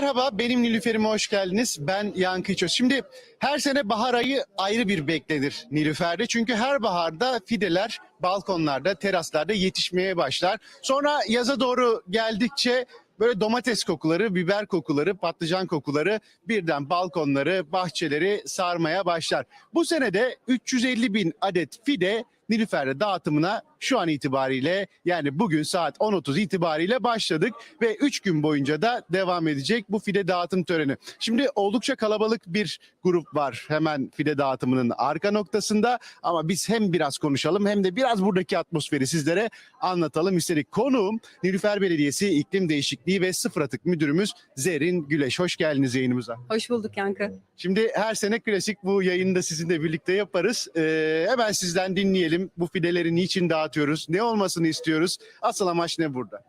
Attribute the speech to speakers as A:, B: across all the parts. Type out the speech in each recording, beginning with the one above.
A: Merhaba, benim Nilüfer'ime hoş geldiniz. Ben Yankı İçöz. Şimdi her sene bahar ayı ayrı bir beklenir Nilüfer'de. Çünkü her baharda fideler balkonlarda, teraslarda yetişmeye başlar. Sonra yaza doğru geldikçe böyle domates kokuları, biber kokuları, patlıcan kokuları birden balkonları, bahçeleri sarmaya başlar. Bu sene de 350 bin adet fide Nilüfer'de dağıtımına şu an itibariyle yani bugün saat 10.30 itibariyle başladık ve 3 gün boyunca da devam edecek bu fide dağıtım töreni. Şimdi oldukça kalabalık bir grup var hemen fide dağıtımının arka noktasında ama biz hem biraz konuşalım hem de biraz buradaki atmosferi sizlere anlatalım istedik. Konuğum Nilüfer Belediyesi İklim Değişikliği ve Sıfır Atık Müdürümüz Zerrin Güleş. Hoş geldiniz yayınımıza.
B: Hoş bulduk Yankı.
A: Şimdi her sene klasik bu yayını da sizinle birlikte yaparız. Ee, hemen sizden dinleyelim. Bu fideleri niçin dağıtıyoruz? Ne olmasını istiyoruz? Asıl amaç ne burada?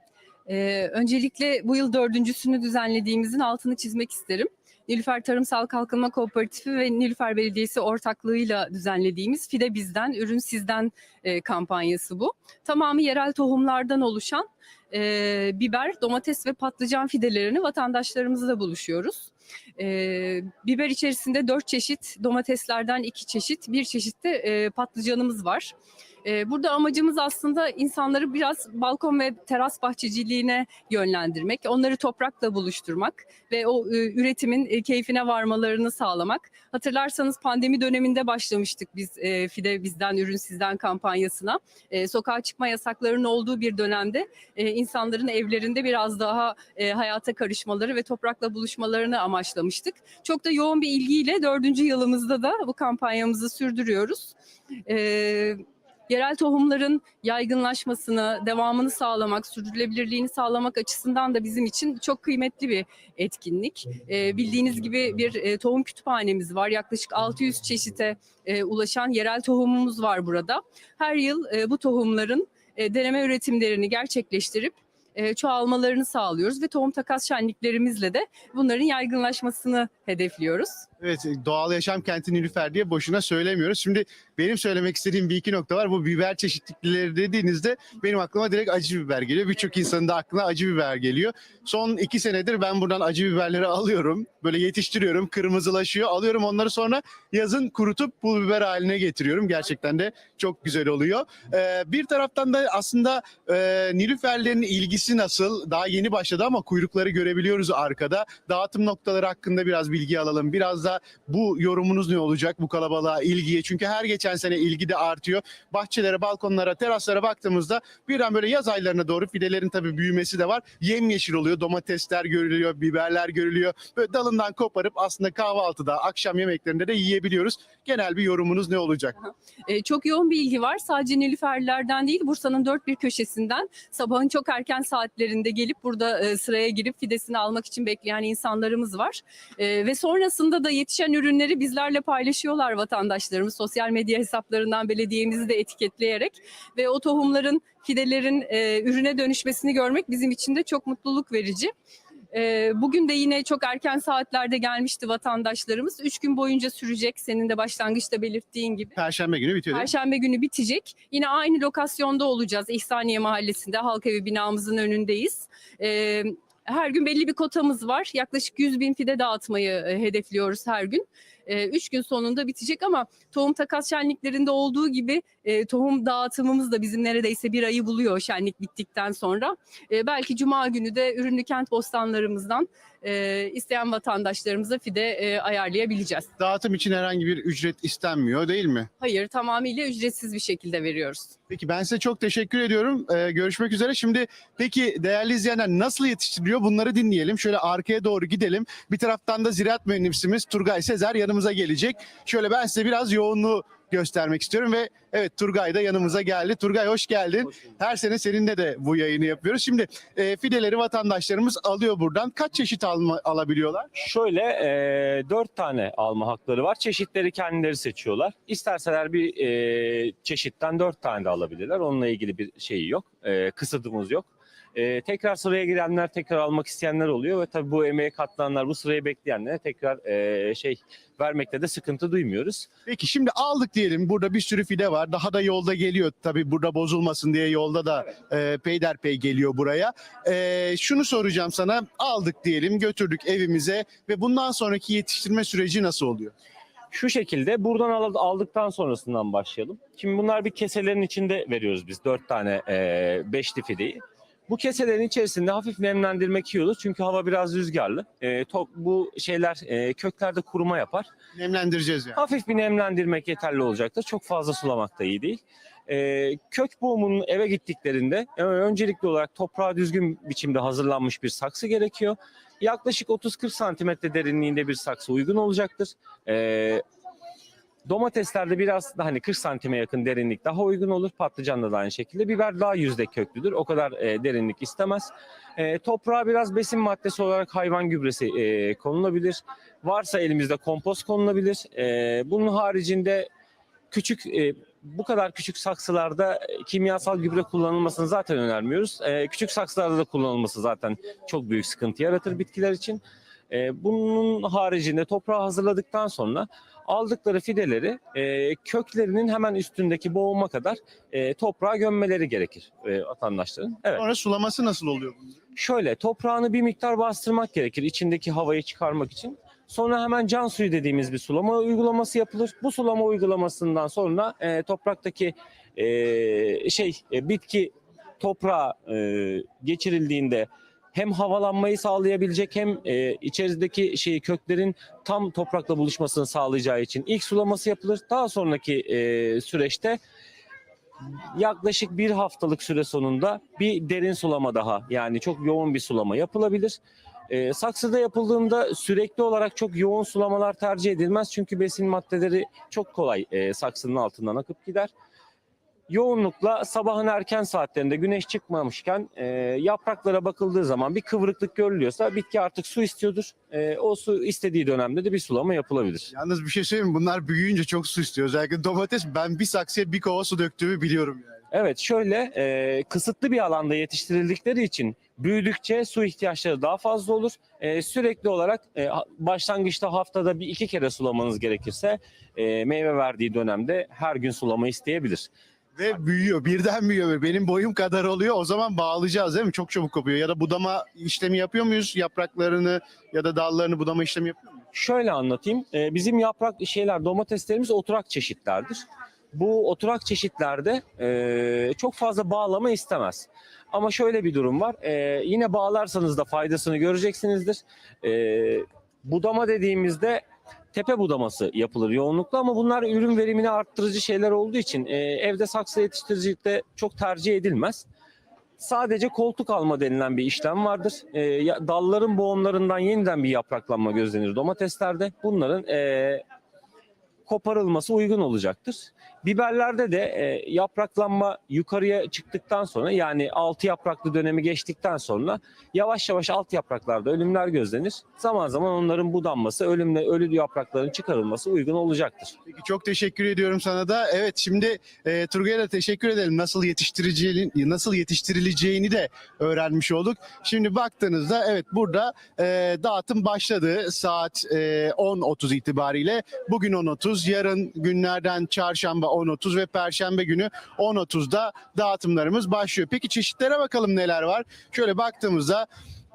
B: Ee, öncelikle bu yıl dördüncüsünü düzenlediğimizin altını çizmek isterim. Nilüfer Tarımsal Kalkınma Kooperatifi ve Nilüfer Belediyesi ortaklığıyla düzenlediğimiz Fide Bizden, Ürün Sizden e, kampanyası bu. Tamamı yerel tohumlardan oluşan e, biber, domates ve patlıcan fidelerini vatandaşlarımızla buluşuyoruz. E, biber içerisinde dört çeşit, domateslerden iki çeşit, bir çeşit de e, patlıcanımız var. E, burada amacımız aslında insanları biraz balkon ve teras bahçeciliğine yönlendirmek, onları toprakla buluşturmak ve o e, üretimin e, keyfine varmalarını sağlamak. Hatırlarsanız pandemi döneminde başlamıştık biz e, Fide Bizden Ürün Sizden kampanyasına. E, sokağa çıkma yasaklarının olduğu bir dönemde insanların evlerinde biraz daha hayata karışmaları ve toprakla buluşmalarını amaçlamıştık. Çok da yoğun bir ilgiyle dördüncü yılımızda da bu kampanyamızı sürdürüyoruz. E, yerel tohumların yaygınlaşmasını, devamını sağlamak, sürdürülebilirliğini sağlamak açısından da bizim için çok kıymetli bir etkinlik. Ee, bildiğiniz gibi bir e, tohum kütüphanemiz var. Yaklaşık 600 çeşite e, ulaşan yerel tohumumuz var burada. Her yıl e, bu tohumların e, deneme üretimlerini gerçekleştirip e, çoğalmalarını sağlıyoruz ve tohum takas şenliklerimizle de bunların yaygınlaşmasını hedefliyoruz.
A: Evet, doğal yaşam kenti Nilüfer diye boşuna söylemiyoruz. Şimdi benim söylemek istediğim bir iki nokta var. Bu biber çeşitlilikleri dediğinizde benim aklıma direkt acı biber geliyor. Birçok insanın da aklına acı biber geliyor. Son iki senedir ben buradan acı biberleri alıyorum. Böyle yetiştiriyorum, kırmızılaşıyor. Alıyorum onları sonra yazın kurutup pul biber haline getiriyorum. Gerçekten de çok güzel oluyor. Ee, bir taraftan da aslında e, Nilüferlerin ilgisi nasıl? Daha yeni başladı ama kuyrukları görebiliyoruz arkada. Dağıtım noktaları hakkında biraz bilgi alalım. Biraz da bu yorumunuz ne olacak bu kalabalığa, ilgiye? Çünkü her geçen sene ilgi de artıyor. Bahçelere, balkonlara, teraslara baktığımızda birden böyle yaz aylarına doğru fidelerin tabii büyümesi de var. Yemyeşil oluyor. Domatesler görülüyor, biberler görülüyor. Böyle dalından koparıp aslında kahvaltıda, akşam yemeklerinde de yiyebiliyoruz. Genel bir yorumunuz ne olacak?
B: E, çok yoğun bir ilgi var. Sadece Nilüferlerden değil, Bursa'nın dört bir köşesinden sabahın çok erken saatlerinde gelip burada e, sıraya girip fidesini almak için bekleyen insanlarımız var. E, ve sonrasında da yetişen ürünleri bizlerle paylaşıyorlar vatandaşlarımız. Sosyal medya hesaplarından belediyemizi de etiketleyerek ve o tohumların, fidelerin e, ürüne dönüşmesini görmek bizim için de çok mutluluk verici. E, bugün de yine çok erken saatlerde gelmişti vatandaşlarımız. Üç gün boyunca sürecek senin de başlangıçta belirttiğin gibi.
A: Perşembe günü bitiyor?
B: Perşembe günü bitecek. Yine aynı lokasyonda olacağız. İhsaniye Mahallesi'nde Halk Evi binamızın önündeyiz. Her gün belli bir kotamız var. Yaklaşık 100 bin fide dağıtmayı e, hedefliyoruz her gün. Ee, üç gün sonunda bitecek ama tohum takas şenliklerinde olduğu gibi e, tohum dağıtımımız da bizim neredeyse bir ayı buluyor şenlik bittikten sonra. Ee, belki cuma günü de ürünlü kent bostanlarımızdan e, isteyen vatandaşlarımıza fide e, ayarlayabileceğiz.
A: Dağıtım için herhangi bir ücret istenmiyor değil mi?
B: Hayır tamamıyla ücretsiz bir şekilde veriyoruz.
A: Peki ben size çok teşekkür ediyorum. Ee, görüşmek üzere. Şimdi peki değerli izleyenler nasıl yetiştiriliyor bunları dinleyelim. Şöyle arkaya doğru gidelim. Bir taraftan da ziraat mühendisimiz Turgay Sezer yanımıza gelecek. Şöyle ben size biraz yoğunluğu göstermek istiyorum ve evet Turgay da yanımıza geldi. Turgay hoş geldin. Her sene seninle de bu yayını yapıyoruz. Şimdi e, fideleri vatandaşlarımız alıyor buradan. Kaç çeşit alma, alabiliyorlar?
C: Şöyle e, dört tane alma hakları var. Çeşitleri kendileri seçiyorlar. İsterseler bir e, çeşitten dört tane de alabilirler. Onunla ilgili bir şey yok. E, kısıtımız yok. E, tekrar sıraya girenler, tekrar almak isteyenler oluyor ve tabii bu emeğe katılanlar, bu sırayı bekleyenlere tekrar e, şey vermekte de sıkıntı duymuyoruz.
A: Peki şimdi aldık diyelim. Burada bir sürü fide var. Daha da yolda geliyor. Tabii burada bozulmasın diye yolda da e, peyderpey geliyor buraya. E, şunu soracağım sana. Aldık diyelim, götürdük evimize ve bundan sonraki yetiştirme süreci nasıl oluyor?
C: Şu şekilde buradan al- aldıktan sonrasından başlayalım. Şimdi bunlar bir keselerin içinde veriyoruz biz dört tane e, beşli fideyi. Bu keselerin içerisinde hafif nemlendirmek iyi olur çünkü hava biraz rüzgarlı. E, to- bu şeyler e, köklerde kuruma yapar.
A: Nemlendireceğiz yani.
C: Hafif bir nemlendirmek yeterli olacaktır. Çok fazla sulamak da iyi değil. E, kök boğumunun eve gittiklerinde e, öncelikli olarak toprağa düzgün biçimde hazırlanmış bir saksı gerekiyor. Yaklaşık 30-40 santimetre derinliğinde bir saksı uygun olacaktır. E, domateslerde biraz da hani 40 santime yakın derinlik daha uygun olur. Patlıcanda da aynı şekilde. Biber daha yüzde köklüdür. O kadar e, derinlik istemez. E, toprağa biraz besin maddesi olarak hayvan gübresi e, konulabilir. Varsa elimizde kompost konulabilir. E, bunun haricinde küçük e, bu kadar küçük saksılarda e, kimyasal gübre kullanılmasını zaten önermiyoruz. E, küçük saksılarda da kullanılması zaten çok büyük sıkıntı yaratır bitkiler için. E, bunun haricinde toprağı hazırladıktan sonra aldıkları fideleri e, köklerinin hemen üstündeki boğuma kadar e, toprağa gömmeleri gerekir e, vatandaşların. Evet.
A: Sonra sulaması nasıl oluyor bunun?
C: Şöyle toprağını bir miktar bastırmak gerekir içindeki havayı çıkarmak için. Sonra hemen can suyu dediğimiz bir sulama uygulaması yapılır. Bu sulama uygulamasından sonra e, topraktaki e, şey e, bitki toprağa e, geçirildiğinde hem havalanmayı sağlayabilecek hem e, içerideki şeyi köklerin tam toprakla buluşmasını sağlayacağı için ilk sulaması yapılır. Daha sonraki e, süreçte yaklaşık bir haftalık süre sonunda bir derin sulama daha yani çok yoğun bir sulama yapılabilir. Ee, saksıda yapıldığında sürekli olarak çok yoğun sulamalar tercih edilmez çünkü besin maddeleri çok kolay e, saksının altından akıp gider. Yoğunlukla sabahın erken saatlerinde güneş çıkmamışken e, yapraklara bakıldığı zaman bir kıvrıklık görülüyorsa bitki artık su istiyordur. E, o su istediği dönemde de bir sulama yapılabilir.
A: Yalnız bir şey söyleyeyim? Bunlar büyüyünce çok su istiyor. Özellikle domates. Ben bir saksıya bir kova su döktüğümü biliyorum yani.
C: Evet şöyle e, kısıtlı bir alanda yetiştirildikleri için büyüdükçe su ihtiyaçları daha fazla olur. E, sürekli olarak e, başlangıçta haftada bir iki kere sulamanız gerekirse e, meyve verdiği dönemde her gün sulama isteyebilir.
A: Ve büyüyor. Birden büyüyor. Benim boyum kadar oluyor. O zaman bağlayacağız değil mi? Çok çabuk kopuyor. Ya da budama işlemi yapıyor muyuz? Yapraklarını ya da dallarını budama işlemi yapıyor muyuz?
C: Şöyle anlatayım. E, bizim yaprak şeyler domateslerimiz oturak çeşitlerdir. Bu oturak çeşitlerde e, çok fazla bağlama istemez. Ama şöyle bir durum var. E, yine bağlarsanız da faydasını göreceksinizdir. E, budama dediğimizde tepe budaması yapılır yoğunlukla ama bunlar ürün verimini arttırıcı şeyler olduğu için e, evde saksı yetiştiricilikte çok tercih edilmez. Sadece koltuk alma denilen bir işlem vardır. E, dalların boğumlarından yeniden bir yapraklanma gözlenir domateslerde. Bunların e, koparılması uygun olacaktır. Biberlerde de e, yapraklanma yukarıya çıktıktan sonra yani altı yapraklı dönemi geçtikten sonra yavaş yavaş alt yapraklarda ölümler gözlenir. Zaman zaman onların budanması, ölümle ölü yaprakların çıkarılması uygun olacaktır.
A: Peki çok teşekkür ediyorum sana da. Evet şimdi e, Turgay'a da teşekkür edelim. Nasıl yetiştireceğini, nasıl yetiştirileceğini de öğrenmiş olduk. Şimdi baktığınızda evet burada e, dağıtım başladı saat e, 10.30 itibariyle. Bugün 10.30, yarın günlerden çarşamba 10.30 ve perşembe günü 10.30'da dağıtımlarımız başlıyor. Peki çeşitlere bakalım neler var. Şöyle baktığımızda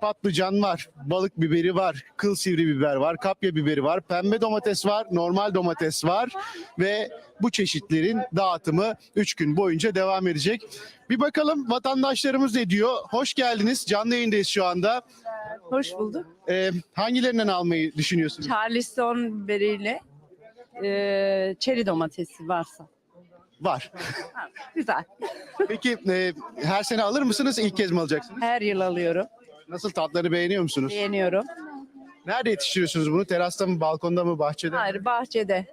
A: patlıcan var, balık biberi var, kıl sivri biber var, kapya biberi var, pembe domates var, normal domates var ve bu çeşitlerin dağıtımı 3 gün boyunca devam edecek. Bir bakalım vatandaşlarımız ne diyor? Hoş geldiniz. Canlı yayındayız şu anda.
D: Hoş bulduk.
A: Ee, hangilerinden almayı düşünüyorsunuz?
D: Charleston biberiyle e, çeri domatesi varsa.
A: Var.
D: Güzel.
A: Peki e, her sene alır mısınız? İlk kez mi alacaksınız?
D: Her yıl alıyorum.
A: Nasıl tatları beğeniyor musunuz?
D: Beğeniyorum.
A: Nerede yetiştiriyorsunuz bunu? Terasta mı, balkonda mı, bahçede mi?
D: Hayır bahçede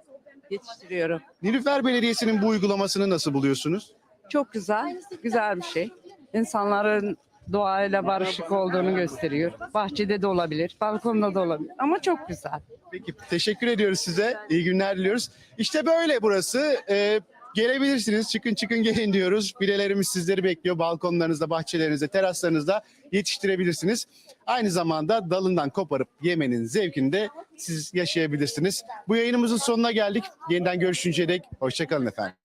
D: yetiştiriyorum.
A: Nilüfer Belediyesi'nin bu uygulamasını nasıl buluyorsunuz?
D: Çok güzel. Güzel bir şey. İnsanların doğayla barışık olduğunu gösteriyor. Bahçede de olabilir, balkonda da olabilir. Ama çok güzel.
A: Peki teşekkür ediyoruz size. İyi günler diliyoruz. İşte böyle burası. Ee, Gelebilirsiniz. Çıkın çıkın gelin diyoruz. Bilelerimiz sizleri bekliyor. Balkonlarınızda, bahçelerinizde, teraslarınızda yetiştirebilirsiniz. Aynı zamanda dalından koparıp yemenin zevkini de siz yaşayabilirsiniz. Bu yayınımızın sonuna geldik. Yeniden görüşünceye dek hoşçakalın efendim.